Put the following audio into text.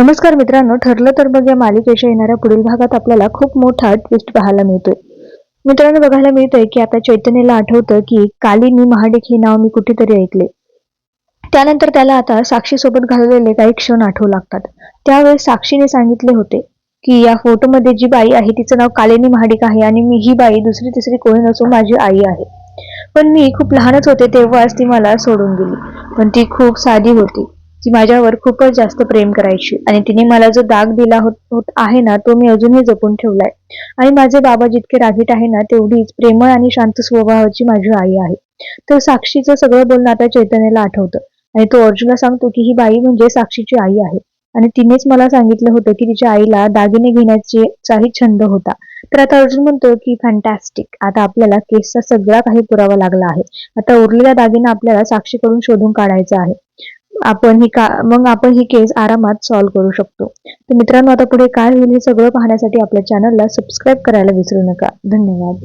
नमस्कार मित्रांनो ठरलं तर बघ या मालिकेच्या येणाऱ्या पुढील भागात आपल्याला खूप मोठा ट्विस्ट पाहायला मिळतोय. मित्रांनो बघायला मिळतंय की आता चैतन्यला आठवतं की कालिनी महाडिक हे नाव मी कुठेतरी ऐकले त्यानंतर त्याला आता साक्षी सोबत घालवलेले काही क्षण आठवू लागतात. त्यावेळेस साक्षीने सांगितले होते की या फोटोमध्ये जी बाई आहे तिचं नाव कालिनी महाडिक आहे आणि मी ही बाई दुसरी तिसरी कोणी नसून माझी आई आहे. पण मी खूप लहानच होते तेव्हाच ती मला सोडून गेली. पण ती खूप साधी होती. जी माझ्यावर खूपच जास्त प्रेम करायची. आणि तिने मला जो दाग दिला होत होत आहे ना तो मी अजूनही जपून ठेवलाय. आणि माझे बाबा जितके रागीट आहे ना तेवढीच प्रेमळ आणि शांत स्वभावाची माझी आई आहे. तर साक्षीचं सगळं बोलणं आता चैतन्याला आठवतं. आणि तो अर्जुनला सांगतो की ही बाई म्हणजे साक्षीची आई आहे. आणि तिनेच मला सांगितलं होतं की तिच्या आईला दागिने घेण्याचे चाही छंद होता. तर आता अर्जुन म्हणतो की फॅन्टॅस्टिक आता आपल्याला केसचा सगळा काही पुरावा लागला आहे. आता उरलेला दागिना आपल्याला साक्षीकडून शोधून काढायचा आहे. आपण ही का मग आपण ही केस आरामात सॉल्व्ह करू शकतो. तर मित्रांनो आता पुढे काय होईल हे सगळं पाहण्यासाठी आपल्या चॅनलला सबस्क्राईब करायला विसरू नका. धन्यवाद.